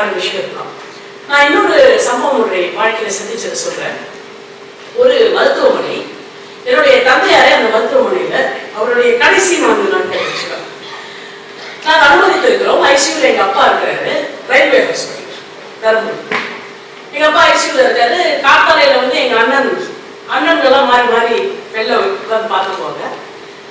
வேற விஷயம் நான் இன்னொரு சம்பவம் ஒரு வாழ்க்கையில சந்திச்சதை சொல்றேன். ஒரு மருத்துவமனை என்னுடைய தந்தையாரே அந்த மருத்துவமனையில அவருடைய கடைசி நான்கு நாட்கள் வச்சுக்கலாம் நாங்கள் அனுமதித்திருக்கிறோம் ஐசியூல எங்க அப்பா இருக்கிறாரு ரயில்வே ஹாஸ்பிட்டல் தருமபுரி. எங்க அப்பா ஐசியூல இருக்காரு. காத்தாலையில வந்து எங்க அண்ணன் அண்ணன்கள்லாம் மாறி மாறி வெளில உட்காந்து பார்த்துக்குவாங்க.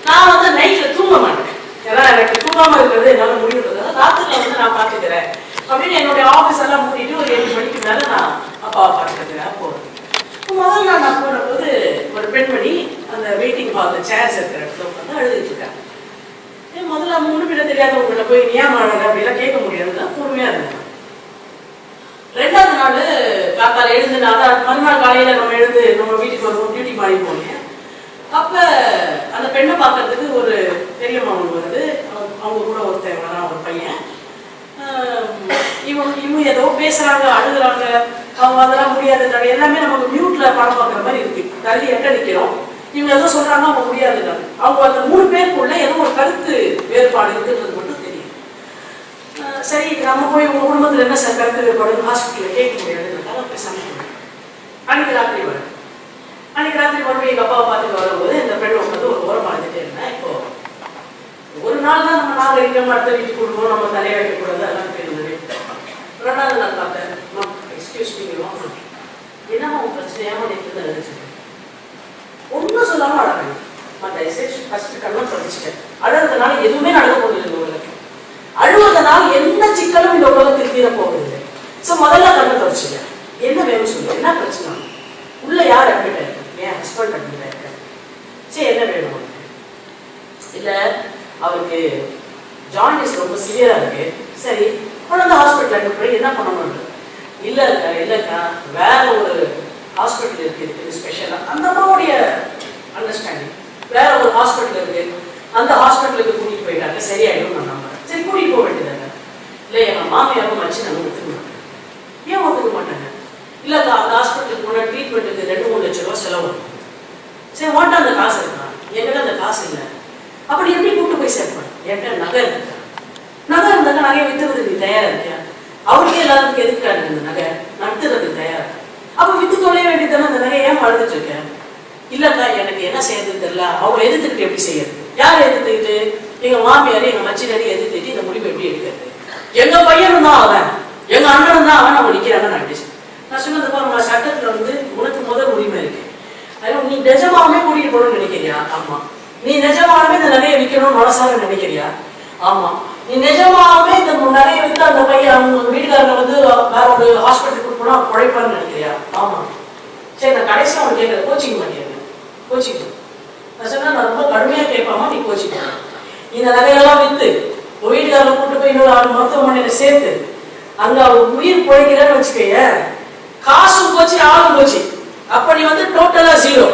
நான் வந்து நைட்ல தூங்க மாட்டேன். ஏன்னா எனக்கு தூங்காம இருக்கிறது என்னால முடியுறதுனால ராத்திரில வந்து நான் பாத்துக்கிறேன் அப்படின்னு என்னுடைய ஆஃபீஸ் எல்லாம் மூடிட்டு ஒரு ஏழு மணிக்கு மேலே நான் அப்பாவை பார்க்கறதுக்காக போகிறேன் முதல்ல நான் போனபோது ஒரு பெண்மணி அந்த வெயிட்டிங் ஹால் சேர்ஸ் இருக்கிற இடத்துல உட்காந்து அழுதுட்டு இருக்காங்க ஏன் முதல்ல மூணு பேர தெரியாதவங்கள்ட்ட போய் ஏன் அழக அப்படிலாம் கேட்க முடியாதுல்ல பொறுமையாக இருந்தேன். ரெண்டாவது நாள் காத்தால் எழுந்து நான் அதான் மறுநாள் காலையில் நம்ம எழுந்து நம்ம வீட்டுக்கு வருவோம் டியூட்டி மாறி போனேன். அப்போ அந்த பெண்ணை பார்க்கறதுக்கு ஒரு பெரியம்மா ஒன்று வருது. அவங்க- அவங்க கூட ஒருத்தன் வரான் ஒரு பையன் ஆஹ் இவங்க இவங்க ஏதோ பேசுறாங்க அழுகுறாங்க. அவங்க அதெல்லாம் முடியாதுன்றாங்க எல்லாமே நமக்கு மியூட்ல படம் பார்க்குற மாதிரி இருக்கு. தள்ளி எட்ட நிற்கிறோம் இவங்க ஏதோ சொல்றாங்க அவங்க முடியாதுன்றாங்க அவங்க அந்த மூணு பேருக்குள்ள ஏதோ ஒரு கருத்து வேறுபாடு இருக்குன்றது மட்டும் தெரியும். ஆஹ் சரி நம்ம போய் உங்க குடும்பத்துல என்ன சார் கருத்து வேறுபாடு ஹாஸ்பிட்டலில் கேட்க முடியாதுன்றதால பேசாம அன்னைக்கு ராத்திரி வரேன் அன்னைக்கு ராத்திரி மறுபடியும் எங்க அப்பாவை பார்த்துட்டு வரும்போது இந்த பெண் உட்காந்து ஒரு ஓரம் இருந்துட்டே இருந்தேன் இப்போ ஒரு நாள் தான் நம்ம நாகரிகம் அடுத்த வீட்டுக்கு கொடுக்கணும் நம்ம தலையாட்டக்கூடாது அதெல்லாம் தெரியுது. ரெண்டாவது நாள் பார்த்தேன் எக்ஸ்கியூஸ் மீ என்னம்மா உன் பிரச்சனையாக நேற்று தான் ஒன்றும் சொல்லாமல் அழகேன் நான் தயவுசெய்து ஃபஸ்ட்டு கண்ணம் படிச்சுட்டேன். அழுறதுனால எதுவுமே நடக்க போகுது உங்களுக்கு அழுவதனால் எந்த சிக்கலும் இந்த உலகத்தில் தீர போவதில்லை ஸோ முதல்ல கண்ணை தொடச்சுங்க. என்ன வேணும் சொல்லு. என்ன பிரச்சனை? உள்ள யார் அட்மிட் ஆயிருக்கு? என் ஹஸ்பண்ட் அட்மிட் ஆயிருக்காரு சரி என்ன வேணும் இல்லை அவருக்கு ஜாண்டிஸ் ரொம்ப சிவியராக இருக்கு. சரி கொண்டாந்து ஹாஸ்பிட்டல் போய் என்ன பண்ணணும்? இல்லை இருக்கா இல்லைக்கா வேற ஒரு ஹாஸ்பிட்டல் இருக்கு இதுக்கு ஸ்பெஷலாக அந்த அம்மாவுடைய அண்டர்ஸ்டாண்டிங் வேற ஒரு ஹாஸ்பிட்டல் இருக்கு. அந்த ஹாஸ்பிட்டலுக்கு கூட்டிகிட்டு போயிட்டாங்க சரியாயிடும் நான் நம்புறேன். சரி கூட்டிகிட்டு போக வேண்டியதாங்க இல்லை எங்கள் மாமியாரும் வச்சு நம்ம ஒத்துக்க மாட்டாங்க. ஏன் ஒத்துக்க மாட்டாங்க? இல்லைக்கா அந்த ஹாஸ்பிட்டலுக்கு போனால் ட்ரீட்மெண்ட்டுக்கு ரெண்டு மூணு லட்ச ரூபா செலவு. சரி ஓட்டா அந்த காசு இருக்கா? என்கிட்ட அந்த காசு இல்லை. அப்படி எப்படி கூட்டு போய் சேர்ப்பேன் என்கிட்ட நகை இருக்கு? நகை இருந்தாங்க நகையை வித்துறது நீ தயாரா இருக்கியா அவருக்கே எல்லாத்துக்கும் எதுக்காரு இந்த நகை? நடத்துறதுக்கு தயாரா? அப்ப வித்து தொலைய வேண்டியதானே அந்த நகையை ஏன் வளர்ந்துட்டு இருக்கேன் இல்லக்கா எனக்கு என்ன செய்யறது தெரியல. அவங்க எதிர்த்துக்கிட்டு எப்படி செய்யறது? யார் எதிர்த்துக்கிட்டு? எங்க மாமியார் எங்க மச்சினாரி எதிர்த்துட்டு இந்த முடிவு எப்படி எடுக்கிறது? எங்க பையனும் தான் அவன். எங்க அண்ணனும் தான் அவன். அவங்க நிக்கிறாங்க நான் நான் சொன்னது பாருங்க சட்டத்துல வந்து உனக்கு முதல் உரிமை இருக்கு. அதனால நீ நிஜமாவே கூட்டிட்டு போகணும்னு நினைக்கிறியா? ஆமா. நீ நிஜமாவே இந்த நகையை விற்கணும்னு மனசார நினைக்கிறியா? ஆமா. நீ நிஜமாவே இந்த நகையை வந்து அந்த பையன் அவங்க வீட்டுக்காரங்க வந்து வேற ஒரு ஹாஸ்பிட்டலுக்கு போனா குழைப்பான்னு நினைக்கிறியா? ஆமா. சரி நான் கடைசியா அவன் கேட்கறேன் கோச்சிங் மாட்டேன் கோச்சிங் நான் சொன்னா நான் ரொம்ப கடுமையா கேட்பாமா நீ கோச்சிங் இந்த நகையெல்லாம் வித்து உன் வீட்டுக்காரங்க கூட்டு போய் இன்னொரு ஆறு மருத்துவமனையில சேர்த்து அங்க அவர் உயிர் பொழைக்கிறேன்னு வச்சுக்கோங்க காசும் போச்சு ஆளும் போச்சு. அப்ப நீ வந்து டோட்டலா ஜீரோ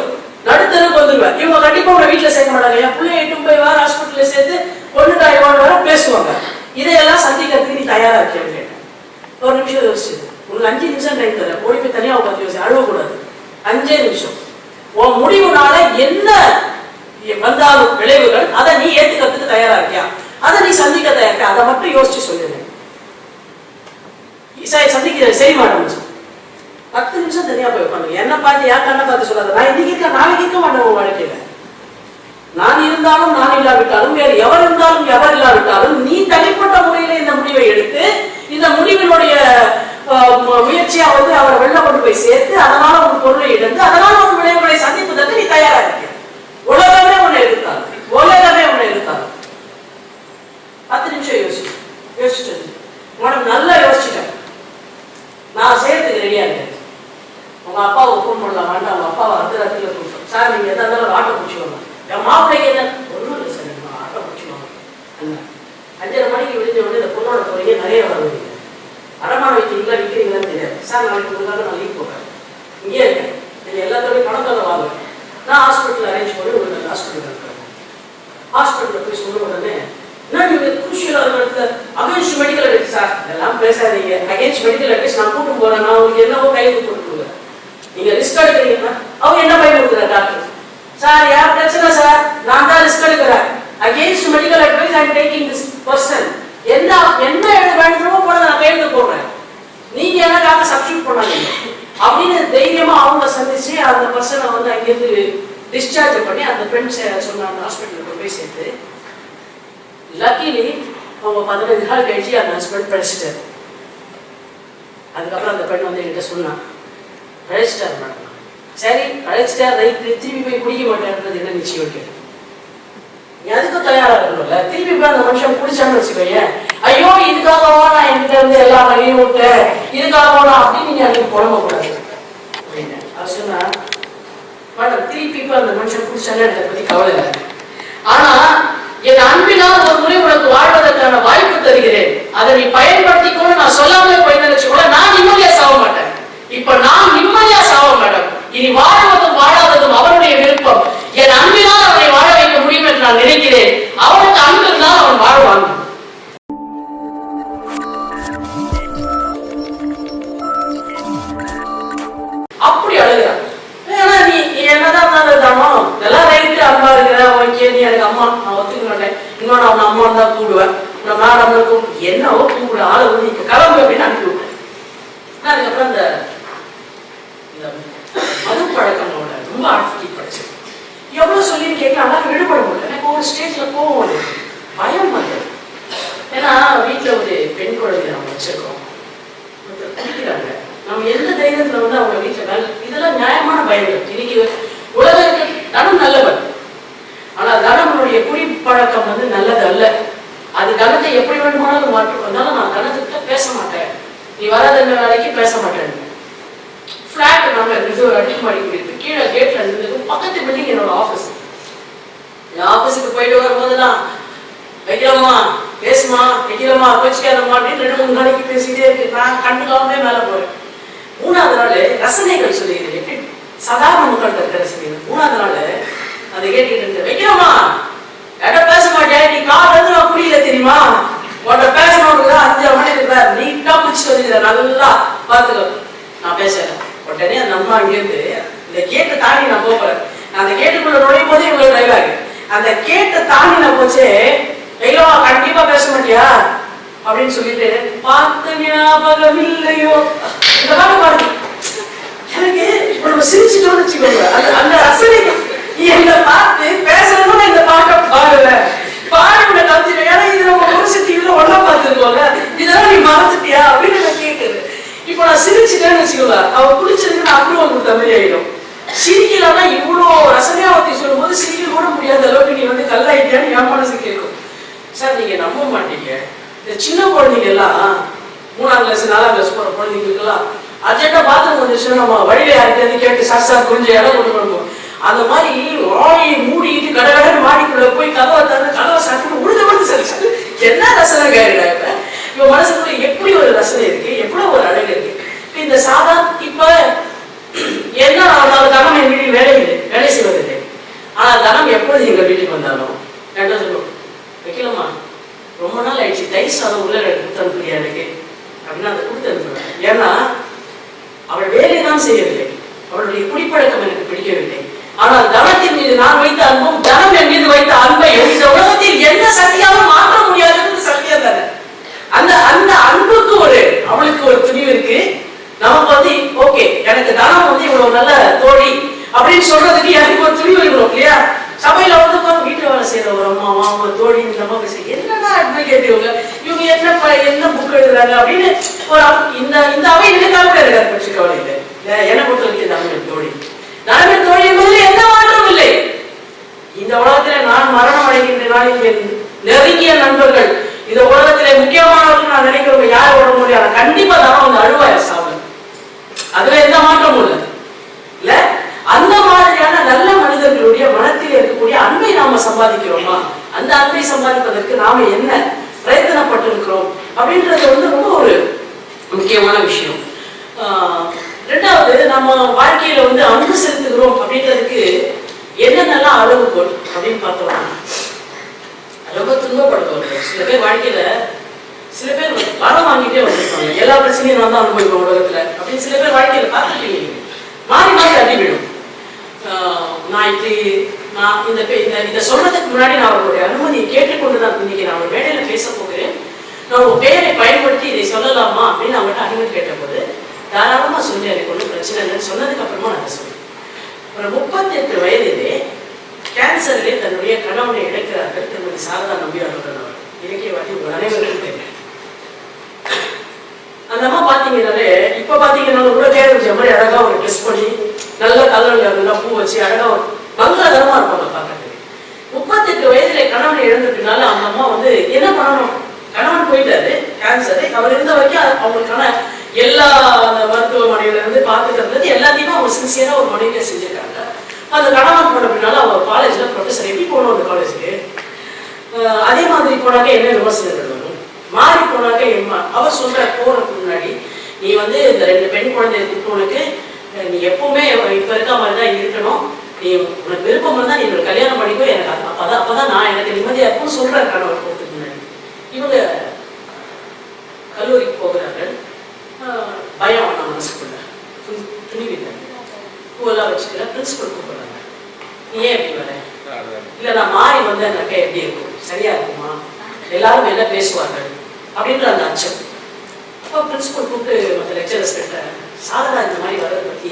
நடுத்தருக்கு வந்துருவேன் இவங்க கண்டிப்பா உங்களை வீட்டுல சேர்க்க மாட்டாங்க. என் பிள்ளை எட்டும் போய் வேற ஹாஸ்பிட்டல்ல சேர்த்து பொண்ணு தாய்வான் வர பேசுவாங்க. இதையெல்லாம் சந்திக்கிறதுக்கு நீ தயாரா இருக்கேன்னு கேட்டேன். ஒரு நிமிஷம் யோசிச்சு. உங்களுக்கு அஞ்சு நிமிஷம் டைம் தரேன். ஓடி போய் தனியாக உட்காந்து யோசி. அழுவக்கூடாது. அஞ்சே நிமிஷம். உன் முடிவுனால என்ன வந்தாலும் விளைவுகள் அதை நீ ஏத்துக்கிறதுக்கு தயாரா இருக்கியா? அதை நீ சந்திக்க தயாரிக்க அதை மட்டும் யோசிச்சு சொல்லுங்க சார் சந்திக்க சரி மேடம் பத்து நிமிஷம் தனியா போய் உட்காந்து என்ன பார்த்து யார் கண்ணை பார்த்து சொல்லாத. நான் இன்னைக்கு இருக்க நாளைக்கு இருக்க மாட்டேன் உன் வாழ்க்கையில. நான் இருந்தாலும் நான் இல்லாவிட்டாலும் வேறு எவர் இருந்தாலும் எவர் இல்லாவிட்டாலும் நீ தனிப்பட்ட முறையில இந்த முடிவை எடுத்து இந்த முடிவினுடைய முயற்சியா வந்து அவரை வெளில கொண்டு போய் சேர்த்து அதனால ஒரு பொருளை இழந்து அதனால ஒரு விளைவுகளை சந்திப்பதற்கு நீ தயாரா இருக்க உலகமே உன்னை எதிர்த்தாரு. உலகமே உன்னை எதிர்த்தாரு. பத்து நிமிஷம் யோசிச்சு யோசிச்சு உனக்கு நல்லா யோசிச்சுட்டேன் நான் செய்யறதுக்கு ரெடியா இருக்கேன். உங்க அப்பாவை ஃபோன் பண்ணலாம் வேண்டாம். உங்க அப்பாவை அந்த இடத்துல கூப்பிட்டோம் சார் நீங்க எதா இருந்தாலும் ஆட்டோ பிடிச்சி வரலாம் மாப்பிள்ளைக்கு என்ன? ஒன்றும் இல்லை சார். நான் ஆட்டோ பிடிச்சிடுவாங்க அஞ்சரை மணிக்கு விழுந்த உடனே இந்த பொண்ணோட குறைய நிறைய வருவீங்க அரமான வைக்கிறீங்களா விற்கிறீங்களான்னு தெரியாது. சார் நாளைக்கு உங்களுக்காக நான் லீவ் போடுறேன். இங்கே இருக்கேன். நீங்கள் எல்லாத்தோடய பணத்தோட வாங்க. நான் ஹாஸ்பிட்டல் அரேஞ்ச் பண்ணி உங்களுக்கு ஹாஸ்பிட்டல் இருக்கிறேன் ஹாஸ்பிட்டலில் போய் சொன்ன உடனே என்ன நீங்க குருஷியல் இடத்துல அகேன்ஸ்ட் மெடிக்கல் அட்வைஸ் சார் இதெல்லாம் பேசாதீங்க. அகேன்ஸ்ட் மெடிக்கல் அட்வைஸ் நான் கூட்டு போகிறேன் நான் உங்களுக்கு என்னவோ கையில் கொடுத்துருங்க நீங்கள் நீங்க ரிஸ்க் எடுக்கிறீங்கன்னா அவங்க என்ன பயன் கொடுக்குறாரு டாக்டர் சார் யார் பிரச்சனை சார் நான் தான் ரிஸ்க் எடுக்கிறேன். Against medical advice I'm taking this person என்ன என்ன வேண்டுமோ போல நான் கையெழுத்து போடுறேன். நீங்க எனக்காக சப்ஸ்டியூட் பண்ணாதீங்க. அப்படின்னு தைரியமா அவங்க சந்திச்சு அந்த பர்சனை வந்து அங்கிருந்து டிஸ்சார்ஜ் பண்ணி அந்த ஃப்ரெண்ட்ஸ் சொன்னாங்க ஹாஸ்பிட்டலுக்கு போய் சேர்த்து லக்கிலி அவங்க பதினஞ்சு நாள் கழிச்சு அந்த ஹஸ்பண்ட் படிச்சுட்டாரு அதுக்கப்புறம் அந்த பெண் வந்து என்கிட்ட சொன்னான் படிச்சுட்டார் மேடம் சரி அழைச்சிட்டார் ரைட்டு திரும்பி போய் குடிக்க மாட்டேன்றது என்ன நிச்சயம் கேட்டு எதுக்கும் தயாரா இருக்கணும்ல? திரும்பி போய் அந்த மனுஷன் குடிச்சான்னு வச்சுக்கோங்க ஐயோ இதுக்காகவா நான் என்கிட்ட இருந்து எல்லா வழியும் விட்டேன்? இதுக்காகவா நான் அப்படின்னு நீங்க அதுக்கு புலம்ப கூடாது அப்படின்னு. அவர் சொன்னா மேடம் திருப்பி போய் அந்த மனுஷன் குடிச்சானே அதை பத்தி கவலை இல்லை. ஆனா என் அன்பினால் ஒரு முறை உனக்கு வாழ்வதற்கான வாய்ப்பு தருகிறேன். அதை நீ பயன்படுத்திக்கணும்னு நான் சொல்லாமலே போய் நினைச்சு கூட நான் நிம்மதியா சாக மாட்டேன். இப்ப நான் நிம்மதியா சாவ மேடம் இனி வாழ்வதும் வாழாததும் அவருடைய விருப்பம். என் அன்பினால் அவனை வாழ வைக்க முடியும் என்று நான் நினைக்கிறேன். அவனுக்கு அன்பு இருந்தால் அவன் வாழ்வான். அப்படி அழுகிறான். ஏன்னா நீ என்னதான் இருந்தாலும் தானோ எல்லாம் ரைட்டு அம்மா இருக்கிற ஓகே நீ எனக்கு அம்மா நான் ஒத்துக்க மாட்டேன் இன்னொன்று அவன் அம்மா தான் கூடுவேன். நான் மேடம் இருக்கும் என்னவோ கூப்பிடு ஆளை வந்து இப்போ கிளம்பு அப்படின்னு அனுப்பி விட்டேன் நான் அதுக்கப்புறம் இந்த பழக்கம் மது ரொம்ப ஆட்சி படிச்சேன் எவ்வளோ சொல்லி கேட்கலாம் ஆனால் விடுபட முடியல எனக்கு ஒரு ஸ்டேஜ்ல கோவம் வருது. பயம் வந்தது ஏன்னா வீட்டுல ஒரு பெண் குழந்தை நம்ம வச்சிருக்கோம். நம்ம எந்த தைரியத்துல வந்து அவங்க வீட்டுல வேலை இதெல்லாம் நியாயமான பயங்கள். இன்னைக்கு உலகத்துக்கு தனம் நல்லவன். ஆனா தனமனுடைய குடிப்பழக்கம் வந்து நல்லது அல்ல. அது கணத்தை எப்படி வேணுமானாலும் மாற்றும். வந்தாலும் நான் கணத்துக்கிட்ட பேச மாட்டேன். நீ வராத வேலைக்கு பேச மாட்டேன். ஃபிளாட் நம்ம இருந்தது ஒரு அடுக்குமாடி குடியிருக்கு கீழே கேட்ல இருந்தது பக்கத்து பில்டிங் என்னோட ஆஃபீஸ் என் ஆஃபீஸுக்கு போயிட்டு வரும்போதெல்லாம் வைக்கிறோமா பேசுமா வைக்கிறோமா கோச்சிக்காதம்மா அப்படின்னு ரெண்டு மூணு நாளைக்கு பேசிட்டே இருக்கு. நான் கண்டுக்காமலே மேலே போறேன். மூணாவது நாள் ரசனைகள் சொல்லிடுது எப்படி? சாதாரண மக்கள்கிட்ட இருக்க ரசனைகள் மூணாவது நாள் அதை கேட்டுக்கிட்டு இருந்தேன் வைக்கிறோமா எட பேச மாட்டேன் நீ கால் வந்து நான் புரியல தெரியுமா? உன்கிட்ட பேசணும் அஞ்சு மணி இருப்பார் நீட்டா பிடிச்சி வந்து நல்லா பார்த்துக்கோ. நான் பேசுறேன். உடனே அந்த அம்மா அங்கேருந்து இந்த கேட்டை தாண்டி நான் போகிறேன் அந்த கேட்டுக்குள்ள நுழையும் போது இவ்வளவு டிரைவாக அந்த கேட்டை தாண்டி நான் போச்சே ஐயோ கண்டிப்பா பேச மாட்டியா? அப்படின்னு சொல்லிட்டு பார்த்த ஞாபகம் இல்லையோ இந்த பாட்டு பாடுங்க எனக்கு இப்ப நம்ம சிரிச்சுட்டோம்னு வச்சுக்கோங்க. அந்த அந்த ரசனை நீ என்னை பார்த்து பேசணும்னு இந்த பாட்டை பாடுவேன் பாடி உன்னை ஏன்னா இது நம்ம ஒரு டிவில ஒன்னா பார்த்துருக்கோம்ல. இதெல்லாம் நீ மறந்துட்டியா? அப்படின்னு நான் கேட்குது இப்போ நான் சிரிச்சுட்டேன்னு வச்சுக்கோங்க. அவ குளிச்சதுக்கு நான் அப்ரூவல் கொடுத்த மாதிரி ஆயிடும். சிரிக்கலன்னா இவ்வளோ ரசனையா ஒருத்தி சொல்லும்போது சிரிக்க கூட முடியாத அளவுக்கு நீ வந்து கல்லாயிட்டியான்னு என் மனசு கேட்கும். சார் நீங்க நம்ப மாட்டீங்க. இந்த சின்ன குழந்தைங்க எல்லாம் மூணாம் கிளாஸ் நாலாம் கிளாஸ் போற குழந்தைங்களுக்கெல்லாம் அர்ஜென்டா பாத்ரூம் வந்துச்சுன்னா நம்ம வழியில யார்கிட்ட கேட்டு சார் சார் கொஞ்சம் இடம் கொண்டு வரணும் அந்த மாதிரி வாயை மூடிட்டு கடகடன்னு மாடிக்குள்ள போய் கதவை தந்து கதவை சாப்பிட்டு உழுத வந்து சார். என்ன ரசனை கேடுடா இப்ப இவன் மனசுக்குள்ள எப்படி ஒரு ரசனை இருக்கு? எவ்வளவு ஒரு அழகு இருக்கு? இந்த சாதா இப்ப என்ன ஆனாலும் தனம் என் வீட்டில் வேலை இல்லை வேலை செய்வதில்லை. ஆனா தனம் எப்பொழுது எங்க வீட்டுக்கு வந்தாலும்? என்ன சொல்லுவோம். வைக்கலாமா ரொம்ப நாள் ஆயிடுச்சு. தயிர் சாதம் உள்ள கொடுத்து அனுப்புறியா எனக்கு? அப்படின்னு அதை கொடுத்து அனுப்புவேன் ஏன்னா அவள் வேலை தான் செய்யவில்லை. அவளுடைய குடிப்பழக்கம் எனக்கு பிடிக்கவில்லை. ஆனால் தனத்தின் மீது நான் வைத்த அன்பும் தனம் என் மீது வைத்த அன்பை இந்த உலகத்தில் எந்த சக்தியாலும் மாற்ற முடியாது. அந்த அந்த அன்புக்கு ஒரு அவளுக்கு ஒரு துணிவு இருக்கு. நமக்கு வந்து ஓகே எனக்கு தானம் வந்து இவ்வளவு நல்ல தோழி அப்படின்னு சொல்றதுக்கு எனக்கு ஒரு துணிவு இருக்கணும் இல்லையா சபையில வந்து உட்கார்ந்து வீட்டு வேலை செய்யற ஒரு அம்மாவா அவங்க தோழி இந்த அம்மா பேச என்னடா அட்வொகேட் இவங்க இவங்க என்ன ப- என்ன புக் எழுதுறாங்க அப்படின்னு ஒரு அம்- இந்த இந்த அவை எனக்காக கூட இருக்காது பற்றி கவலை இல்லை இல்ல, என்னை பொறுத்த வரைக்கும் தலைமை தோழி தலைமை தோழி என்பதில் எந்த மாற்றம் இல்லை இந்த உலகத்திலே நான் மரணம் அடைகின்ற நாளில் என் நெருங்கிய நண்பர்கள் இந்த உலகத்திலே முக்கியமானவர்கள் நான் நினைக்கிறவங்க யார் உட முடியாது கண்டிப்பா தான் வந்து அழுவாய சாவல் அதுல எந்த மாற்றமும் இல்லை இல்ல அந்த மாதிரியான நல்ல மனிதர்களுடைய மனத்தில் இருக்கக்கூடிய அன்பை நாம சம்பாதிக்கிறோமா அந்த அன்பை சம்பாதிப்பதற்கு நாம என்ன பிரயத்தனப்பட்டு இருக்கிறோம் அப்படின்றது வந்து ரொம்ப ஒரு முக்கியமான விஷயம் ஆஹ் ரெண்டாவது நம்ம வாழ்க்கையில வந்து அன்பு செலுத்துகிறோம் அப்படின்றதுக்கு என்னென்னலாம் அளவுகோல் அப்படின்னு பார்த்தோம்னா ரொம்ப துன்பப்படுத்தவர்கள் சில பேர் வாழ்க்கையில சில பேர் பணம் வாங்கிட்டே வந்திருப்பாங்க எல்லா பிரச்சனையும் நான் தான் அனுபவிப்பேன் உலகத்துல அப்படின்னு சில பேர் வாழ்க்கையில பார்த்துருப்பீங்க நீங்க. மாறி மாறி அடி விடும் ஆஹ் நான் இப்படி நான் இந்த பே- இந்த இதை சொல்றதுக்கு முன்னாடி நான் அவர்களுடைய அனுமதியை கேட்டுக்கொண்டு தான் இன்னைக்கு நான் ஒரு மேடையில பேச போகிறேன் நான் உங்க பெயரை பயன்படுத்தி இதை சொல்லலாமா அப்படின்னு அவங்கள்ட்ட அனுமதி கேட்டபோது தாராளமாக சொல்லி எனக்கு ஒன்றும் பிரச்சனை இல்லைன்னு சொன்னதுக்கு அப்புறமா நான் சொன்னேன் ஒரு முப்பத்தெட்டு வயதிலே கேன்சரிலே தன்னுடைய கணவனை இழக்கிறார்கள் திருமதி சாரதா நம்பி அவர்கள் அவர் இலக்கியவாதி உங்கள் அனைவருக்கும் தெரியும் அந்த அம்மா பார்த்தீங்கன்னாலே இப்போ பாத்தீங்கன்னா கூட பேர் வச்ச மாதிரி அழகாக ஒரு ட்ரெஸ் பண்ணி நல்ல கலர்ல நல்லா பூ வச்சு அழகாக ஒரு மங்களகரமா இருப்பாங்க பார்க்கறதுக்கு. முப்பத்தெட்டு வயதிலே கணவனை இழந்ததுனால அந்த அம்மா வந்து என்ன பண்ணணும்? கணவன் போயிட்டாரு கேன்சரு அவர் இருந்த வரைக்கும் அவங்களுக்கான எல்லா அந்த மருத்துவமனையில இருந்து பார்த்துக்கிறது எல்லாத்தையுமே அவங்க சின்சியரா ஒரு மனைவியை செஞ்சிருக்காங்க. அந்த கணவன் போன பின்னால அவங்க காலேஜ்ல ப்ரொஃபஸர் எப்படி போகணும் அந்த காலேஜுக்கு அதே மாதிரி போனாக்க என்ன விமர்சனங்கள் வரும்? மாறி போனாக்க எம்மா அவர் சொல்ற போறதுக்கு முன்னாடி நீ வந்து இந்த ரெண்டு பெண் குழந்தை உனக்கு நீ எப்பவுமே இப்ப இருக்க மாதிரி தான் இருக்கணும். நீ உனக்கு விருப்பம் இருந்தா நீ ஒரு கல்யாணம் பண்ணிக்கோ எனக்கு அப்பதான் அப்பதான் நான் எனக்கு நிம்மதியா இருக்கும் சொல்ற கணவன் இவங்க கல்லூரிக்கு போகிறார்கள். பயம் நான் மனசுக்குள்ள. துணி- துணிவில்லை பூவெல்லாம் வச்சுக்கல பிரின்சிபல் கூப்பிடுறாங்க. நீ ஏன் இப்படி வர? இல்ல நான் மாறி வந்தேன்னாக்க எப்படி இருக்கும்? சரியா இருக்குமா? எல்லாரும் என்ன பேசுவார்கள்? அப்படின்ற அந்த அச்சம். அப்போ பிரின்சிபல் கூப்பிட்டு மற்ற லெக்சரர்ஸ் கிட்ட சாரதா இந்த மாதிரி வரதை பத்தி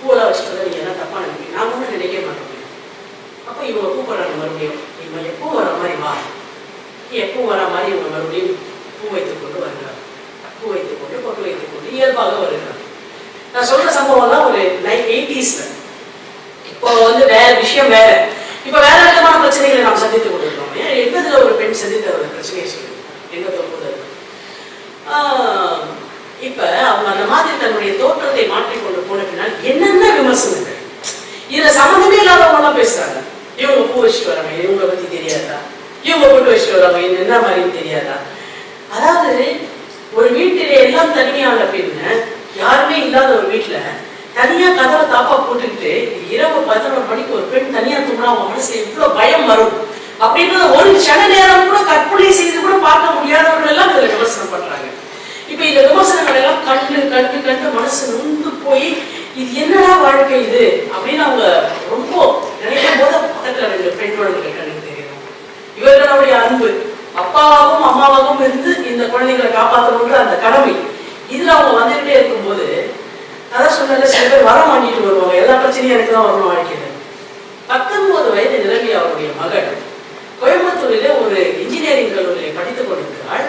பூவெல்லாம் வச்சுட்டு நீங்கள் என்ன தப்பா நினைப்பீங்க? நான் ஒன்றும் நினைக்க மாட்டேன். அப்போ இவங்க கூப்பிடுறாங்க மறுபடியும் இவங்க எப்போ வர மாதிரி வா. எப்போ வர மாதிரி இவங்க மறுபடியும் பூ வைத்துக் கொண்டு வருகிறார். பூ வைத்துக் கொண்டு பொட்டு வைத்துக் கொண்டு இயல்பாக வருகிறார். நான் சொல்ற சம்பவம்லாம் ஒரு நைன் எயிட்டிஸ்ல இப்போ வந்து வேற விஷயம் வேற. இப்போ வேற விதமான பிரச்சனைகளை நாம் சந்தித்துக் கொண்டிருக்கோம் ஏன்? எண்பதுல ஒரு பெண் சந்தித்த ஒரு பிரச்சனையை சொல்லுங்க. எண்பத்தி ஒன்பது இப்ப அவங்க அந்த மாதிரி தன்னுடைய தோற்றத்தை மாற்றிக்கொண்டு போன பின்னால் என்னென்ன விமர்சனங்கள்? இதுல சம்மந்தமே இல்லாதவங்க எல்லாம் பேசுறாங்க. இவங்க பூ வச்சுட்டு வராங்க இவங்க பத்தி தெரியாதா? இவங்க கொண்டு வச்சுட்டு வராங்க. இது என்ன மாதிரின்னு தெரியாதா? அதாவது ஒரு வீட்டிலே எல்லாம் தனிமையான பின்ன யாருமே இல்லாத ஒரு வீட்டுல தனியா கதவை தாப்பா போட்டுக்கிட்டு இரவு பதினோரு மணிக்கு ஒரு பெண் தனியா தூங்கினா அவங்க மனசுல எவ்வளவு பயம் வரும்? அப்படின்றத ஒரு க்ஷண நேரம் கூட கற்பனை செய்து கூட பார்க்க முடியாதவர்கள் எல்லாம் இதுல விமர்சனம் பண்றாங்க. இப்ப இந்த விமர்சனங்கள் எல்லாம் கண்டு கண்டு கண்டு மனசு நொந்து போய் இது என்னடா வாழ்க்கை இது? அப்படின்னு அவங்க ரொம்ப நினைக்கும் போது பக்கத்துல ரெண்டு பெண் குழந்தைகள் கிடைக்குது இவர்களுடைய அன்பு அப்பாவாகவும் அம்மாவாகவும் இருந்து இந்த குழந்தைகளை காப்பாற்றணுன்ற அந்த கடமை. இதுல அவங்க வந்துகிட்டே இருக்கும்போது அதான் சொன்ன சில பேர் வர வாங்கிட்டு வருவாங்க. எல்லா பிரச்சனையும் எனக்கு தான் வரணும் வாழ்க்கையில. பத்தொன்பது வயது நிரம்பிய அவருடைய மகள் கோயம்புத்தூரிலே ஒரு இன்ஜினியரிங் கல்லூரியை படித்துக் கொண்டிருக்கிறாள்.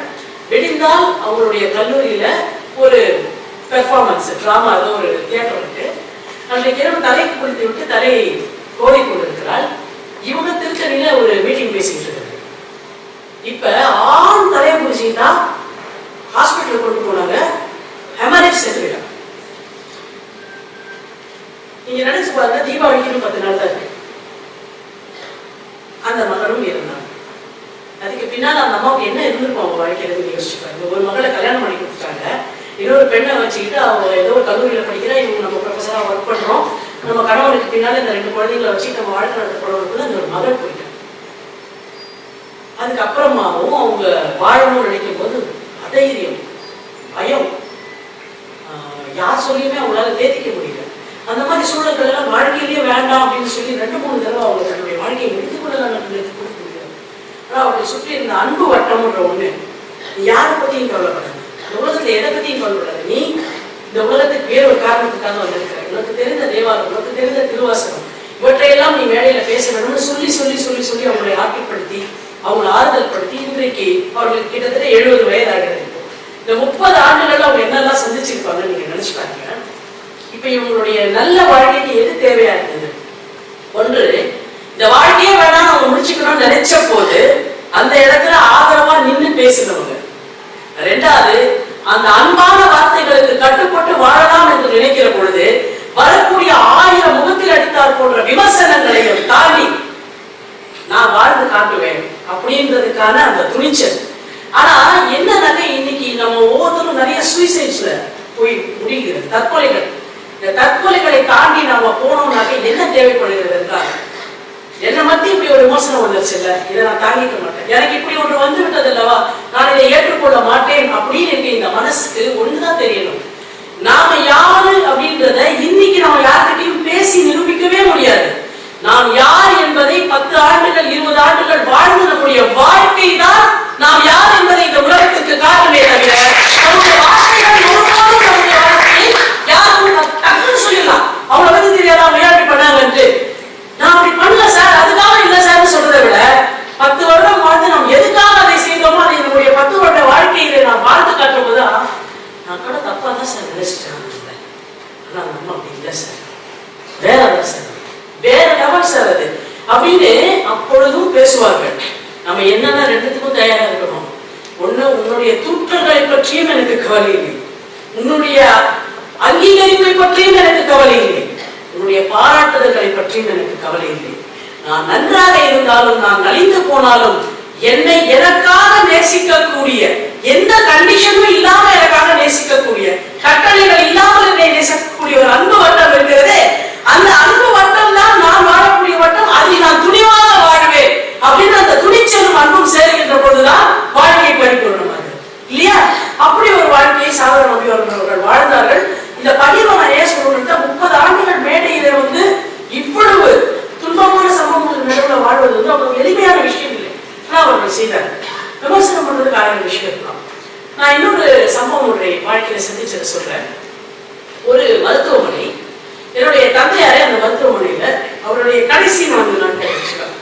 வெடிந்தால் அவருடைய கல்லூரியில ஒரு பெர்ஃபார்மன்ஸ் டிராமா ஏதோ ஒரு தியேட்டர் இருக்கு. அன்றைக்கு இரவு தலைக்கு குளித்து விட்டு தலையை கோரிக்கொண்டிருக்கிறாள். இவங்க திருத்தணியில ஒரு மீட்டிங் பேசிட்டு இருக்காங்க. இப்ப ஆண் தலைய பிடிச்சிக்கிட்டா ஹாஸ்பிட்டல் கொண்டு போனாங்க. ஹெமரேஜ் செத்துவிடா நீங்க நினைச்சு பாருங்க தீபாவளிக்கு பத்து நாள் தான் இருக்கு. அந்த மகளும் இருந்தாங்க அதுக்கு பின்னால் அந்த அம்மாவுக்கு என்ன இருந்திருக்கும் அவங்க வாழ்க்கையில யோசிச்சு பாருங்க. ஒரு மகளை கல்யாணம் பண்ணி கொடுத்துட்டாங்க. இன்னொரு பெண்ணை வச்சுக்கிட்டு அவங்க ஏதோ ஒரு கல்லூரியில் படிக்கிறா இவங்க நம்ம ப்ரொஃபஸராக ஒர்க் பண்ணுறோம் நம்ம கணவனுக்கு பின்னால் இந்த ரெண்டு குழந்தைங்களை வச்சுட்டு நம்ம வாழ்க்கை நடத்த போறவங்களுக்குள்ள அந்த ஒரு மகள் போய் அதுக்கப்புறமாவும் அவங்க வாழணும்னு நினைக்கும் போது அதைரியம் பயம். ஆஹ் யார் சொல்லியுமே அவங்களால தேத்திக்க முடியல. அந்த மாதிரி சூழல்கள் எல்லாம் வாழ்க்கையிலேயே வேண்டாம் அப்படின்னு சொல்லி ரெண்டு மூணு தடவை அவங்க தன்னுடைய வாழ்க்கையை முடித்துக் கொள்ளலாம் நினைத்து கொடுக்க முடியாது ஆனா அவர்களை சுற்றி இருந்த அன்பு வட்டம்ன்ற ஒண்ணு யாரை பத்தியும் கவலைப்படாது. இந்த உலகத்துல எதை பத்தியும் கவலைப்படாது. நீ இந்த உலகத்துக்கு வேறு ஒரு காரணத்துக்காக வந்திருக்கிற. உனக்கு தெரிந்த தேவாரம் உனக்கு தெரிந்த திருவாசகம் இவற்றையெல்லாம் நீ வேலையில பேச வேணும்னு சொல்லி சொல்லி சொல்லி சொல்லி அவங்களை ஆக்கிப்படுத்தி அவங்களை ஆறுதல் படுத்தி இன்றைக்கு அவர்களுக்கு கிட்டத்தட்ட எழுபது வயது ஆகிறது இந்த முப்பது ஆண்டுகள் அவங்க என்னெல்லாம் சந்திச்சிருப்பாங்கன்னு நீங்க நினைச்சு பாருங்க. இப்ப இவங்களுடைய நல்ல வாழ்க்கைக்கு எது தேவையா இருந்தது? ஒன்று இந்த வாழ்க்கையே வேணாம் அவங்க முடிச்சுக்கணும்னு நினைச்ச போது அந்த இடத்துல ஆதரவா நின்று பேசினவங்க. ரெண்டாவது அந்த அன்பான வார்த்தைகளுக்கு கட்டுப்பட்டு வாழலாம் என்று நினைக்கிற பொழுது வரக்கூடிய ஆயிரம் முகத்தில் அடித்தார் போன்ற விமர்சனங்களையும் தாண்டி நான் வாழ்ந்து காட்டுவேன். அப்படின்றதுக்கான அந்த துணிச்சல். ஆனா என்னன்னாக்க இன்னைக்கு நம்ம ஒவ்வொருத்தரும் நிறைய சூசைட்ஸ்ல போய் முடிகிறது? தற்கொலைகள். இந்த தற்கொலைகளை தாண்டி நாம போனோம்னாக்க என்ன தேவைப்படுகிறது என்றால் என்ன மத்தி இப்படி ஒரு விமர்சனம் வந்துருச்சு இல்ல? இதை நான் தாங்கிக்க மாட்டேன். எனக்கு இப்படி ஒன்று வந்து விட்டது அல்லவா? நான் இதை ஏற்றுக்கொள்ள மாட்டேன் அப்படின்னு இருக்க இந்த மனசுக்கு ஒண்ணுதான் தெரியணும். நாம யாரு அப்படின்றத இன்னைக்கு நம்ம யார்கிட்டையும் பேசி நிரூபிக்கவே முடியாது. நாம் யார் என்பதை பத்து ஆண்டுகள் இருபது ஆண்டுகள் வாழ்ந்து நம்முடைய வாழ்க்கை தான் நாம் யார் என்பதை இந்த உலகத்துக்கு காட்டுமே தவிர நம்முடைய வார்த்தைகள் ஒருபோதும் நம்முடைய வாழ்க்கையை யாரும் டக்குன்னு சொல்லலாம் அவங்கள வந்து தெரியாதா விளையாட்டு பண்ணாங்க என்று. நான் அப்படி பண்ணல சார் அதுக்காக இல்லை சார் சொல்றதை பத்து வருடம் வாழ்ந்து நாம் எதுக்காக அதை செய்தோமோ அதை பத்து வருட வாழ்க்கையில நான் வாழ்ந்து காட்டும்போது நான் கூட தப்பா தான் சார் நினைச்சிட்டேன். ஆனா நம்ம அப்படி இல்லை சார். விசுவாசம் அது அப்படின்னு அப்பொழுதும் பேசுவார்கள். நம்ம என்னன்னா ரெண்டுத்துக்கும் தயாரா இருக்கணும்? ஒண்ணு உன்னுடைய தூற்றங்களை பற்றியும் எனக்கு கவலை இல்லை. உன்னுடைய அங்கீகரிப்பை பற்றியும் எனக்கு கவலை இல்லை. உன்னுடைய பாராட்டுதல்களை பற்றியும் எனக்கு கவலை இல்லை. நான் நன்றாக இருந்தாலும் நான் நலிந்து போனாலும் என்னை எனக்காக நேசிக்கக்கூடிய எந்த கண்டிஷனும் இல்லாம எனக்காக நேசிக்கக்கூடிய கட்டளைகள் இல்லாமல் என்னை நேசிக்கக்கூடிய ஒரு அன்பு வட்டம் இருக்கிறதே அந்த அன்பு வட்டம் வட்டம் நான் துணிவாக வாழ்வேன் அப்படின்னு அந்த துணிச்சலும் அன்பும் சேருகின்ற பொழுதுதான் வாழ்க்கையை பரிபூர்ணமாக இல்லையா? அப்படி ஒரு வாழ்க்கையை சாதன நம்பி அவர்கள் வாழ்ந்தார்கள். இந்த பகிர்வை நான் ஏன் சொல்லணும்னா முப்பது ஆண்டுகள் மேடையில வந்து இவ்வளவு துன்பமான சம்பவங்கள் நடுவில் வாழ்வது வந்து அவ்வளவு எளிமையான விஷயம் இல்லை. ஆனா அவர்கள் செய்தார். விமர்சனம் பண்றதுக்கு ஆயிரம் விஷயம் இருக்கலாம். நான் இன்னொரு சம்பவம் ஒன்றை வாழ்க்கையில சந்திச்சதை சொல்றேன். ஒரு மருத்துவமனை என்னுடைய தந்தையாரே அந்த மருத்துவமனையில அவருடைய கடைசி நான்கு நாட்கள் வச்சுக்கலாம்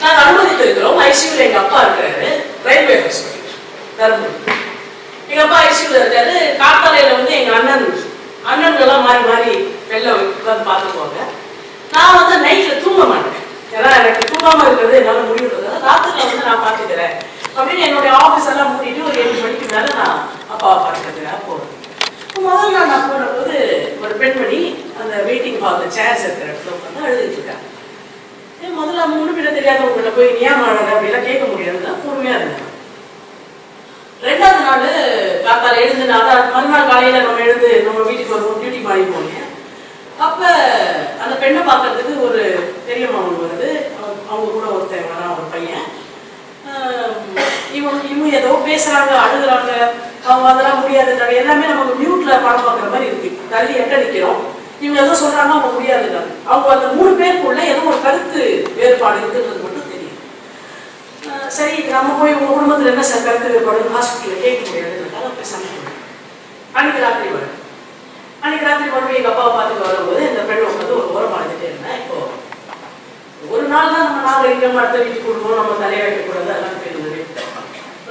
நாங்க அனுமதித்திருக்கிறோம். ஐசியூல எங்க அப்பா இருக்கிறாரு ரயில்வே ஹாஸ்பிட்டல் தருமபுரி. எங்க அப்பா ஐசியூல இருக்காரு. காத்தாலையில வந்து எங்க அண்ணன் அண்ணன்கள்லாம் மாறி மாறி வெளில உட்காந்து பார்த்துக்குவாங்க. நான் வந்து நைட்ல தூங்க மாட்டேன். ஏன்னா எனக்கு தூங்காம இருக்கிறது என்னால முடியுறதுனால ராத்திரில வந்து நான் பார்த்துக்கிறேன். அப்படின்னு என்னுடைய ஆஃபீஸ் எல்லாம் மூடிட்டு ஒரு ஏழு மணிக்கு மேல நான் அப்பாவை பார்த்துக்கிறேன். போறேன் முதல் நாள் நான் போனபோது ஒரு பெண்மணி அந்த வெயிட்டிங் ஹால் சேர்ஸ் இருக்கிற இடத்துல உட்காந்து அழுதுட்டு இருக்காங்க ஏன் முதல்ல மூணு பேர தெரியாதவங்கள்ட்ட போய் நீ ஏன் மாடுற அப்படிலாம் கேட்க முடியாதுன்னா பொறுமையா இருந்தேன் ரெண்டாவது நாள் காத்தால எழுந்து நான் மறுநாள் காலையில நம்ம எழுந்து நம்ம வீட்டுக்கு வருவோம் டியூட்டி மாறி போனேன். அப்ப அந்த பெண்ணை பார்க்கறதுக்கு ஒரு பெரிய ஒன்று வருது. அவங்க- அவங்க கூட ஒருத்தன் வரான் ஒரு பையன். இவன் இவங்க இவங்க ஏதோ பேசுறாங்க அழுகுறாங்க. அவங்க அதெல்லாம் முடியாது எல்லாமே நமக்கு நியூ மியூட்ல படம் பார்க்குற மாதிரி இருக்கு. தள்ளி எட்ட நிக்கிறோம். இவங்க ஏதோ சொல்றாங்க அவங்க முடியாதுங்க. அவங்க அந்த மூணு பேருக்குள்ள ஏதோ ஒரு கருத்து வேறுபாடு இருக்குன்றது மட்டும் தெரியும். ஆஹ் சரி நம்ம போய் உங்க குடும்பத்துல என்ன சார் கருத்து வேறுபாடு ஹாஸ்பிட்டல்ல கேட்க முடியாதுன்றதால பேசாம அன்னைக்கு ராத்திரி வரேன் அன்னைக்கு ராத்திரி மறுபடியும் எங்க அப்பாவை பார்த்துட்டு வரும்போது இந்த பெண் உட்காந்து ஒரு ஓரம் அழைஞ்சிட்டே இருந்தேன் இப்போ ஒரு நாள் தான் நம்ம இங்கே மரத்தை வீட்டுக்கு கொடுக்கணும் நம்ம தலையை வைக்கக்கூடாது அதெல்லாம் தெரியுது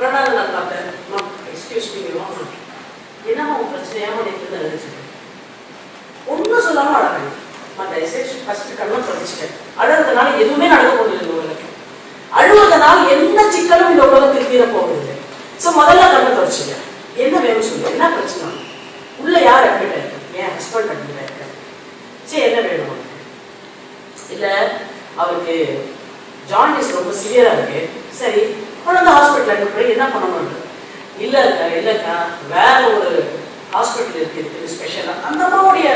ரெண்டாவது நாள் பார்த்தேன் எக்ஸ்கியூஸ் மீ என்னம்மா உன் பிரச்சனை? ஏமா நேற்று ஒன்றும் சொல்லாம அழகாங்க நான் தயவுசெய்து ஃபர்ஸ்ட் கண்ணம் படிச்சுட்டேன். அழுறதுனால எதுவுமே நடக்க போகுது இந்த அழுவதனால் எந்த சிக்கலும் இந்த உலகத்தில் தீர போகிறது ஸோ முதல்ல கண்ணை தொடச்சிங்க என்ன வேணும் சொல்லு. என்ன பிரச்சனை? உள்ள யார் அட்மிட் ஆயிருக்கு? என் ஹஸ்பண்ட் அட்மிட் ஆயிருக்காரு சரி என்ன வேணும் இல்லை அவருக்கு ஜாண்டிஸ் ரொம்ப சிவியராக இருக்கு. சரி கொண்டு ஹாஸ்பிட்டல் அட்மிட் பண்ணி என்ன பண்ணணும்? இல்லை இல்லைக்கா வேற ஒரு ஹாஸ்பிட்டல் இருக்கு ஸ்பெஷலாக ஸ்பெஷலா அந்த அம்மாவுடைய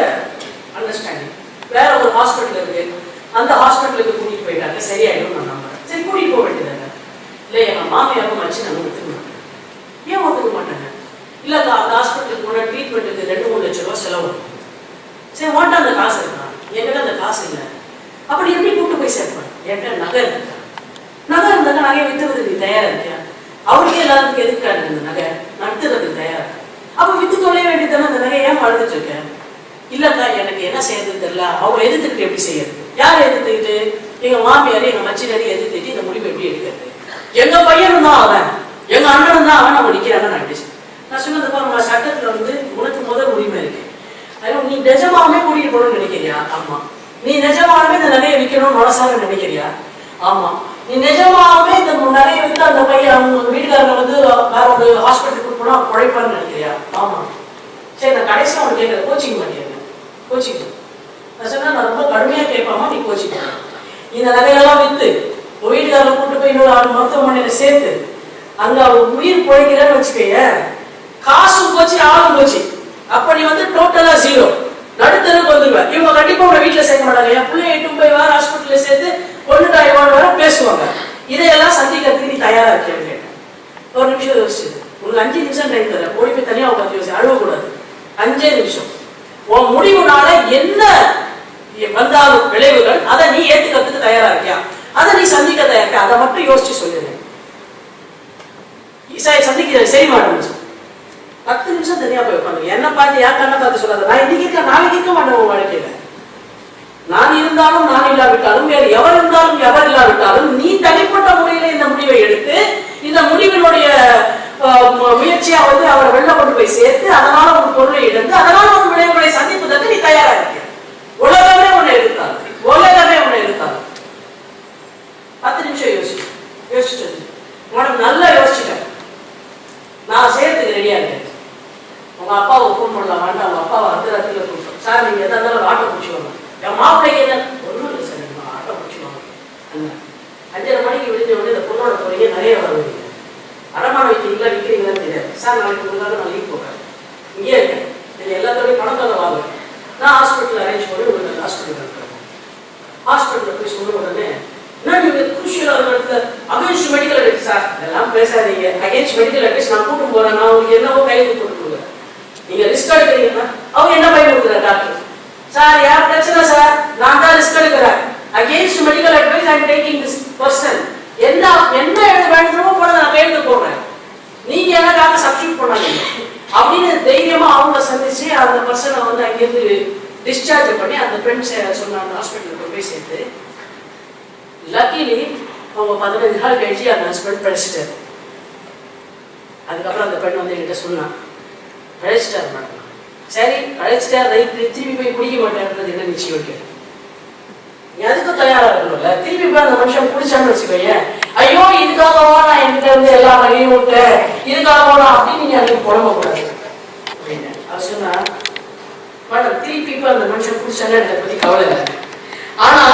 அண்டர்ஸ்டாண்டிங் வேற ஒரு ஹாஸ்பிட்டல் இருக்கு. அந்த ஹாஸ்பிட்டலுக்கு கூட்டிட்டு போயிட்டாங்க. சரியாயிடும் நான் நம்புறேன். சரி கூட்டிட்டு போக வேண்டியதாங்க இல்லை எங்க மாமியாரும் வச்சு நாங்கள் ஒத்துக்க மாட்டேன் ஏன் ஒத்துக்க மாட்டாங்க? இல்லைக்கா அந்த ஹாஸ்பிட்டலுக்கு போன ட்ரீட்மெண்ட்டுக்கு ரெண்டு மூணு லட்ச ரூபா செலவு. சரி ஓட்ட அந்த காசு இருக்கா? என்கிட்ட அந்த காசு இல்லை. அப்படி எப்படி கூட்டு போய் சேர்ப்பேன் என்கிட்ட நகை இருக்கா? நகை இருந்தாக்க நகையை வித்துறதுக்கு நீ தயாரா இருக்கியா? அவருக்கே எல்லாத்துக்கும் எதுக்காரு இந்த நகை? நடத்துறதுக்கு தயார்? அப்ப வித்து தொலைய வேண்டியதானே அந்த நகையை ஏன் அழுதுட்டு இருக்கேன் இல்லக்கா எனக்கு என்ன செய்யறது தெரியல. அவங்க எதிர்த்துக்கிட்டு எப்படி செய்யறது? யார் எதிர்த்துக்கிட்டு எங்க மாமியார் எங்க மச்சினாரி எதிர்த்துட்டு இந்த முடிவு எப்படி எடுக்கிறது? எங்க பையனும் தான் அவன். எங்க அண்ணனும் தான் அவன். நம்ம நிக்கிறாங்க நான் நான் சொன்னது பாருங்க சட்டத்துல வந்து உனக்கு முதல் உரிமை இருக்கு. அதனால நீ நிஜமாவே கூட்டிட்டு போகணும்னு நினைக்கிறியா? ஆமா. நீ நிஜமாவே இந்த நகையை விற்கணும்னு மனசாக நினைக்கிறியா? ஆமா. நிஜமாவே இந்த நிறைய வந்து அந்த பையன் அவங்க வீட்டுக்காரங்க வந்து வேற ஒரு ஹாஸ்பிட்டலுக்கு போனா குழைப்பான்னு நினைக்கிறியா? ஆமா. சரி நான் கடைசியா அவங்க கேட்கறேன். கோச்சிங் மாட்டேன் கோச்சிங் நான் சொன்னா நான் ரொம்ப கடுமையா கேட்பாமா நீ கோச்சிங் இந்த நகையெல்லாம் வித்து உன் வீட்டுக்காரங்க கூட்டு போய் இன்னொரு ஆறு மருத்துவமனையில சேர்த்து அங்க அவங்க உயிர் பொழைக்கிறேன்னு வச்சுக்கோங்க காசும் போச்சு ஆளும் போச்சு. அப்ப நீ வந்து டோட்டலா ஜீரோ நடுத்தருக்கு வந்துருவேன் இவங்க கண்டிப்பா உங்க வீட்டுல சேர்க்க மாட்டாங்க. என் பிள்ளை எட்டும் போய் வேற ஹாஸ்பிட்டல்ல சேர்த்து பொண்ணு தாய்வான் வர பேசுவாங்க. இதையெல்லாம் சந்திக்கிறதுக்கு நீ தயாரா இருக்கேன் கேட்டேன். ஒரு நிமிஷம் யோசிச்சு. உங்களுக்கு அஞ்சு நிமிஷம் டைம் தரேன். ஓடி போய் தனியாக உட்காந்து யோசி. அழுவக்கூடாது. அஞ்சே நிமிஷம். உன் முடிவுனால என்ன வந்தாலும் விளைவுகள் அதை நீ ஏத்துக்கிறதுக்கு தயாரா இருக்கியா? அதை நீ சந்திக்க தயாரிக்க அதை மட்டும் யோசிச்சு சொல்லுங்க சாய் சந்திக்க சரி மேடம் பத்து நிமிஷம் தனியா போய் உட்காந்து என்ன பார்த்து யார் கண்ணை பார்த்து சொல்லாத. நான் இன்னைக்கு இருக்க நாளைக்கு இருக்க மாட்டேன் உன் வாழ்க்கையில. நான் இருந்தாலும் நான் இல்லாவிட்டாலும் வேறு எவர் இருந்தாலும் எவர் இல்லாவிட்டாலும் நீ தனிப்பட்ட முறையில இந்த முடிவை எடுத்து இந்த முடிவினுடைய முயற்சியா வந்து அவரை வெளில கொண்டு போய் சேர்த்து அதனால ஒரு பொருளை இழந்து அதனால ஒரு விளைவுகளை சந்திப்பதற்கு நீ தயாரா இருக்க உலகமே உன்னை எதிர்த்தாரு. உலகமே உன்னை எதிர்த்தாரு. பத்து நிமிஷம் யோசி யோசிச்சு உனக்கு நல்லா யோசிச்சுட்டேன் நான் செய்யறதுக்கு இருக்கேன். உங்க அப்பாவை ஃபோன் பண்ணலாம் வேண்டாம். உங்க அப்பாவை அந்த இடத்துல கூப்பிட்டோம் சார் நீங்க எதா இருந்தாலும் ஒரு ஆட்டோ என் மாப்பிள்ளைக்கு என்ன? ஒன்றும் இல்லை சார். நீங்க ஆட்டோ பிடிச்சிக்கோங்க அண்ணா அஞ்சரை மணிக்கு விழுந்த உடனே இந்த பொண்ணோட துறையே நிறைய வருவீங்க அடமான வைக்கிறீங்களா விற்கிறீங்களான்னு தெரியாது. சார் நாளைக்கு உங்களுக்காக நான் லீவ் போடுறேன். இங்கே இருக்கேன். நீங்கள் எல்லாத்தோடையும் பணம் தர வாங்க நான் ஹாஸ்பிட்டல் அரேஞ்ச் பண்ணி உங்களுக்கு ஹாஸ்பிட்டல் இருக்கிறேன் ஹாஸ்பிட்டலில் போய் சொன்ன உடனே என்ன நீங்க குருஷியல் இடத்துல அகேன்ஸ்ட் மெடிக்கல் அட்வைஸ் சார் இதெல்லாம் பேசாதீங்க. அகேன்ஸ்ட் மெடிக்கல் அட்வைஸ் நான் கூட்டு போறேன். நான் உங்களுக்கு என்னவோ கையில் போட்டு கொடுங்க நீங்க ரிஸ்க் எடுக்கிறீங்கன்னா அவங்க என்ன பயன் கொடுக்குறாங்க டாக்டர் சார் யார் பிரச்சனை சார் நான் தான் ரிஸ்க் எடுக்கிறேன். Against medical advice I'm taking this person என்ன என்ன எழுத வேண்டுமோ போல நான் கையெழுத்து போடுறேன். நீங்க எனக்காக சப்ஸ்டியூட் பண்ணாதீங்க. அப்படின்னு தைரியமா அவங்க சந்திச்சு அந்த பர்சனை வந்து அங்கேருந்து டிஸ்சார்ஜ் பண்ணி அந்த ஃப்ரெண்ட்ஸ் சொன்னாங்க ஹாஸ்பிட்டலுக்கு போய் சேர்த்து லக்கிலி அவங்க பதினஞ்சு நாள் கழிச்சு அந்த ஹஸ்பண்ட் பிழைச்சிட்டாரு. அதுக்கப்புறம் அந்த பெண் வந்து என்கிட்ட சொன்னான் பிழைச்சிட்டார் மேடம் சரி அழைச்சிட்டார் ரைட் திரும்பி போய் குடிக்க மாட்டேன்றது என்ன நிச்சயம் வைக்கிறேன் எதுக்கும் தயாரா இருக்கணும்ல? திரும்பி போய் அந்த மனுஷன் குடிச்சான்னு வச்சுக்கோங்க ஐயோ இதுக்காகவா நான் என்கிட்ட இருந்து எல்லா வழியும் விட்டேன்? இதுக்காகவா நான் அப்படின்னு நீங்க எனக்கு புலம்ப கூடாது அப்படின்னு அவர் சொன்னா மேடம் திருப்பி போய் அந்த மனுஷன் குடிச்சானே அதை பத்தி கவலை இல்லை. ஆனா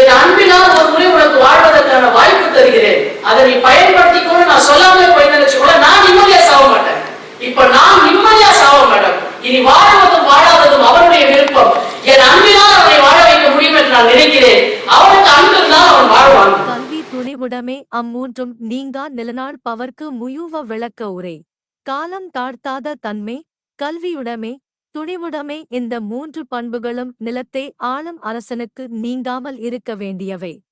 என் அன்பினால் ஒரு முறை உனக்கு வாழ்வதற்கான வாய்ப்பு தருகிறேன். அதை நீ பயன்படுத்திக்கணும்னு நான் சொல்லாமலே போய் வச்சுக்கோங்க நான் நிம்மதியா சாக மாட்டேன். இப்ப நாம் நிம்மதியா சாவோம் மேடம். இனி வாழ்வதும் வாழாததும் அவருடைய விருப்பம். என் அன்பினால் அவனை வாழ வைக்க முடியும் என்று நான் நினைக்கிறேன். அவனுக்கு அன்பு இருந்தால் அவன் வாழ்வான். கல்வி துணிவுடமே அம்மூன்றும் நீங்கா நிலநாள் பவர்க்கு முயுவ விளக்க உரை. காலம் தாழ்த்தாத தன்மை கல்வியுடமே துணிவுடமே இந்த மூன்று பண்புகளும் நிலத்தை ஆளும் அரசனுக்கு நீங்காமல் இருக்க வேண்டியவை.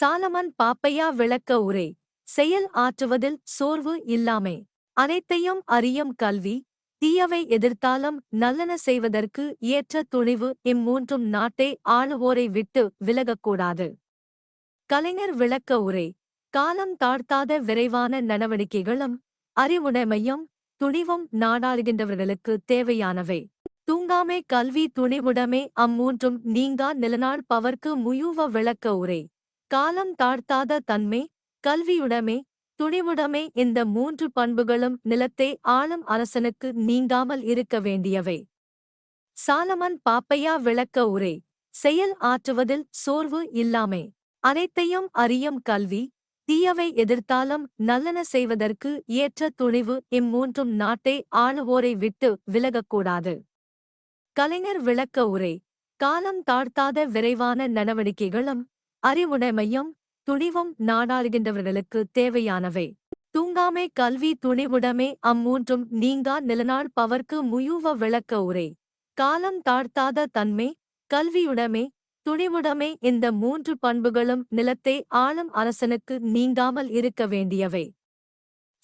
சாலமன் பாப்பையா விளக்க உரை. செயல் ஆற்றுவதில் சோர்வு இல்லாமை. அனைத்தையும் அறியும் கல்வி தீயவை எதிர்த்தாலும் நல்லன செய்வதற்கு ஏற்ற துணிவு இம்மூன்றும் நாட்டை ஆளுவோரை விட்டு விலகக்கூடாது. கலைஞர் விளக்க உரை காலம் தாழ்த்தாத விரைவான நடவடிக்கைகளும் அறிவுடைமையும் துணிவும் நாடாளுகின்றவர்களுக்கு தேவையானவை. தூங்காமை கல்வி துணிவுடமே அம்மூன்றும் நீங்கா நிலநாள் பவர்க்கு முயூவ விளக்க உரை காலம் தாழ்த்தாத தன்மை கல்வியுடமே துணிவுடைமை இந்த மூன்று பண்புகளும் நிலத்தை ஆளும் அரசனுக்கு நீங்காமல் இருக்க வேண்டியவை. சாலமன் பாப்பையா விளக்க உரை செயல் ஆற்றுவதில் சோர்வு இல்லாமை. அனைத்தையும் அறியும் கல்வி தீயவை எதிர்த்தாலும் நல்லன செய்வதற்கு ஏற்ற துணிவு இம்மூன்றும் நாட்டை ஆளுவோரை விட்டு விலகக்கூடாது. கலைஞர் விளக்க உரை காலம் தாழ்த்தாத விரைவான நடவடிக்கைகளும் அறிவுடைமையும் துணிவும் நாடாளுகின்றவர்களுக்கு தேவையானவை. தூங்காமை கல்வி துணிவுடமே அம்மூன்றும் நீங்கா நிலநாள் பவர்க்கு முயுவ விளக்க உரை. காலம் தாழ்த்தாத தன்மை கல்வியுடமே துணிவுடமே இந்த மூன்று பண்புகளும் நிலத்தை ஆளும் அரசனுக்கு நீங்காமல் இருக்க வேண்டியவை.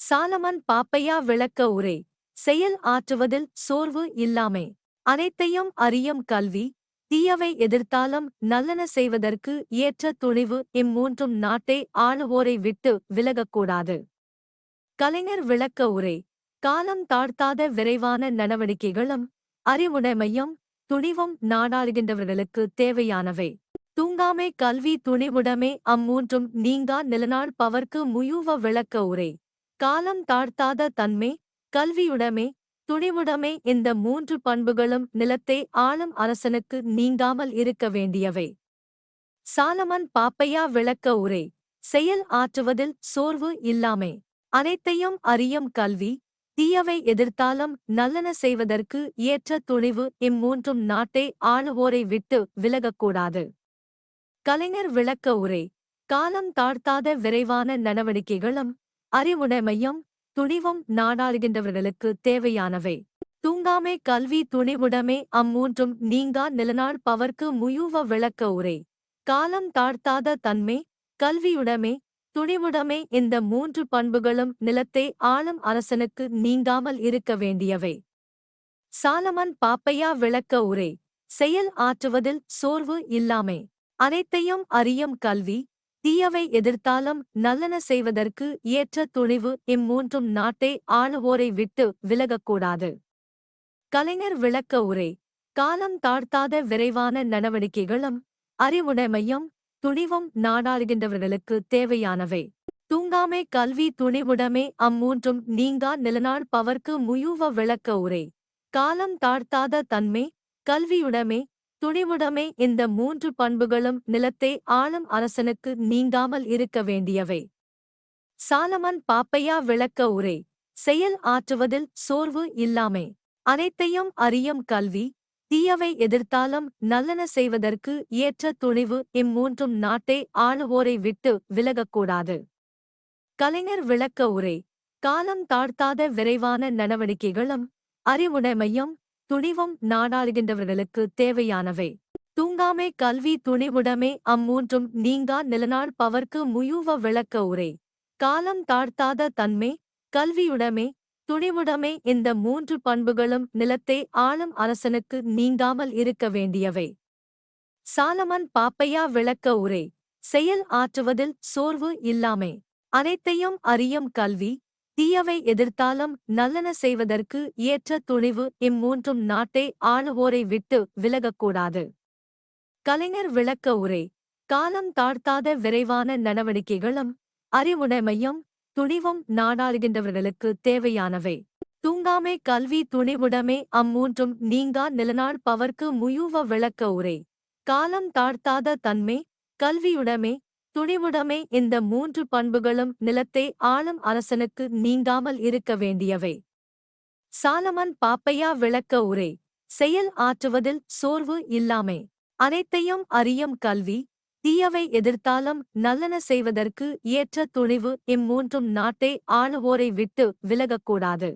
சாலமன் பாப்பையா விளக்க உரை. செயல் ஆற்றுவதில் சோர்வு இல்லாமை. அனைத்தையும் அறியும் கல்வி தீயவை எதிர்த்தாலும் நல்லன செய்வதற்கு ஏற்ற துணிவு இம்மூன்றும் நாட்டை ஆளுவோரை விட்டு விலகக்கூடாது. கலைஞர் விளக்க உரை. காலம் தாழ்த்தாத விரைவான நடவடிக்கைகளும் அறிவுடைமையும் துணிவும் நாடாளுகின்றவர்களுக்கு தேவையானவை. தூங்காமை கல்வி துணிவுடமே அம்மூன்றும் நீங்கா நிலநாள் பவர்க்கு முயூவ விளக்க உரை. காலம் தாழ்த்தாத தன்மை கல்வியுடமே துணிவுடைமை இந்த மூன்று பண்புகளும் நிலத்தை ஆளும் அரசனுக்கு நீங்காமல் இருக்க வேண்டியவை. சாலமன் பாப்பையா விளக்க உரை செயல் ஆற்றுவதில் சோர்வு இல்லாமை. அனைத்தையும் அறியும் கல்வி தீயவை எதிர்த்தாலும் நல்லன செய்வதற்கு ஏற்ற துணிவு இம்மூன்றும் நாட்டை ஆளுவோரை விட்டு விலகக்கூடாது. கலைஞர் விளக்க உரை காலம் தாழ்த்தாத விரைவான நடவடிக்கைகளும் அறிவுடைமையும் துணிவும் நாடாளுகின்றவர்களுக்கு தேவையானவை. தூங்காமே கல்வி துணிவுடமே அம்மூன்றும் நீங்கா நிலநாள் பவர்க்கு முயூவ விளக்க உரை. காலம் தாழ்த்தாத தன்மை கல்வியுடமே துணிவுடமே இந்த மூன்று பண்புகளும் நிலத்தை ஆளும் அரசனுக்கு நீங்காமல் இருக்க வேண்டியவை. சாலமன் பாப்பையா விளக்க உரை. செயல் ஆற்றுவதில் சோர்வு இல்லாமே. அனைத்தையும் அறியும் கல்வி தீயவை எதிர்த்தாலும் நல்லன செய்வதற்கு ஏற்ற துணிவு இம்மூன்றும் நாட்டை ஆளுவோரை விட்டு விலகக்கூடாது. கலைஞர் விளக்க உரை. காலம் தாழ்த்தாத விரைவான நடவடிக்கைகளும் அறிவுடைமையும் துணிவும் நாடாளுகின்றவர்களுக்கு தேவையானவை. தூங்காமை கல்வி துணிவுடமே அம்மூன்றும் நீங்கா நிலநாட்பவர்க்கு முயூவ விளக்க உரை. காலம் தாழ்த்தாத தன்மை கல்வியுடமே துணிவுடைமை இந்த மூன்று பண்புகளும் நிலத்தை ஆளும் அரசனுக்கு நீங்காமல் இருக்க வேண்டியவை. சாலமன் பாப்பையா விளக்க உரை செயல் ஆற்றுவதில் சோர்வு இல்லாமை. அனைத்தையும் அறியும் கல்வி தீயவை எதிர்த்தாலும் நல்லன செய்வதற்கு ஏற்ற துணிவு இம்மூன்றும் நாட்டை ஆளுவோரை விட்டு விலகக்கூடாது. கலைஞர் விளக்க உரை காலம் தாழ்த்தாத விரைவான நடவடிக்கைகளும் அறிவுடைமையும் துணிவும் நாடாளுகின்றவர்களுக்கு தேவையானவை. தூங்காமை கல்வி துணிவுடமே அம்மூன்றும் நீங்கா நிலநாள் பவர்க்கு முயூவ விளக்க உரை. காலம் தாழ்த்தாத தன்மை கல்வியுடமே துணிவுடமே இந்த மூன்று பண்புகளும் நிலத்தை ஆளும் அரசனுக்கு நீங்காமல் இருக்க வேண்டியவை. சாலமன் பாப்பையா விளக்க உரை. செயல் ஆற்றுவதில் சோர்வு இல்லாமை. அனைத்தையும் அறியும் கல்வி தீயவை எதிர்த்தாலும் நல்லன செய்வதற்கு ஏற்ற துணிவு இம்மூன்றும் நாட்டை ஆளுவோரை விட்டு விலகக்கூடாது. கலைஞர் விளக்க உரை. காலம் தாழ்த்தாத விரைவான நடவடிக்கைகளும் அறிவுடைமையும் துணிவும் நாடாளுகின்றவர்களுக்கு தேவையானவை. தூங்காமை கல்வி துணிவுடமே அம்மூன்றும் நீங்கா நிலநாட்பவர்க்கு முயூவ விளக்க உரை. காலம் தாழ்த்தாத தன்மை கல்வியுடமே துணிவுடைமை இந்த மூன்று பண்புகளும் நிலத்தை ஆளும் அரசனுக்கு நீங்காமல் இருக்க வேண்டியவை. சாலமன் பாப்பையா விளக்க உரை. செயல் ஆற்றுவதில் சோர்வு இல்லாமை. அனைத்தையும் அறியும் கல்வி. தீயவை எதிர்த்தாலும் நல்லன செய்வதற்கு ஏற்ற துணிவு இம்மூன்றும் நாட்டை ஆளுவோரை விட்டு விலகக்கூடாது.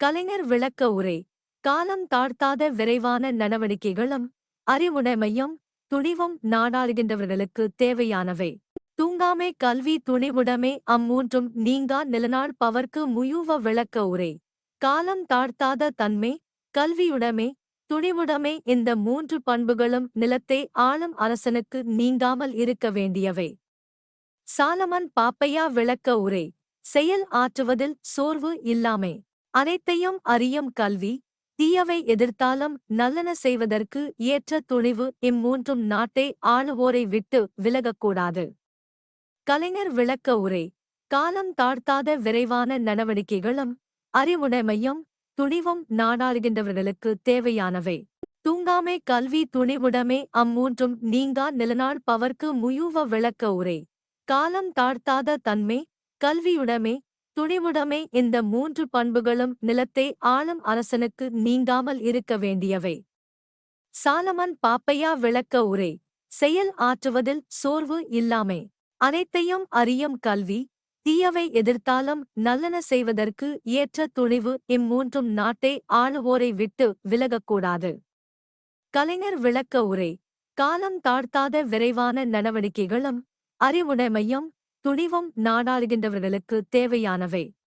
கலைஞர் விளக்க உரை. காலம் தாழ்த்தாத விரைவான நடவடிக்கைகளும் அறிவுடைமையும் துணிவும் நாடாளுகின்றவர்களுக்கு தேவையானவை. தூங்காமை கல்வி துணிவுடமே அம்மூன்றும் நீங்கா நிலநாள் பவர்க்கு முயூவ விளக்க உரை. காலம் தாழ்த்தாத தன்மை கல்வியுடமே துணிவுடமே இந்த மூன்று பண்புகளும் நிலத்தை ஆளும் அரசனுக்கு நீங்காமல் இருக்க வேண்டியவை. சாலமன் பாப்பையா விளக்க உரை. செயல் ஆற்றுவதில் சோர்வு இல்லாமை. அனைத்தையும் அறியும் கல்வி தீயவை எதிர்த்தாலும் நல்லன செய்வதற்கு ஏற்ற துணிவு இம்மூன்றும் நாட்டை ஆளுவோரை விட்டு விலகக்கூடாது. கலைஞர் விளக்க உரை. காலம் தாழ்த்தாத விரைவான நடவடிக்கைகளும் அறிவுடைமையும் துணிவும் நாடாளுகின்றவர்களுக்கு தேவையானவை. தூங்காமை கல்வி துணிவுடமே அம்மூன்றும் நீங்கா நிலநாள் பவர்க்கு முயூவ விளக்க உரை. காலம் தாழ்த்தாத தன்மை கல்வியுடமே துணிவுடைமை இந்த மூன்று பண்புகளும் நிலத்தை ஆளும் அரசனுக்கு நீங்காமல் இருக்க வேண்டியவை. சாலமன் பாப்பையா விளக்க உரை செயல் ஆற்றுவதில் சோர்வு இல்லாமை. அனைத்தையும் அறியும் கல்வி தீயவை எதிர்த்தாலும் நல்லன செய்வதற்கு ஏற்ற துணிவு இம்மூன்றும் நாட்டை ஆளுவோரை விட்டு விலகக்கூடாது. கலைஞர் விளக்க உரை காலம் தாழ்த்தாத விரைவான நடவடிக்கைகளும் அறிவுடைமையும் துணிவும் நாடாளுகின்றவர்களுக்கு தேவையானவை.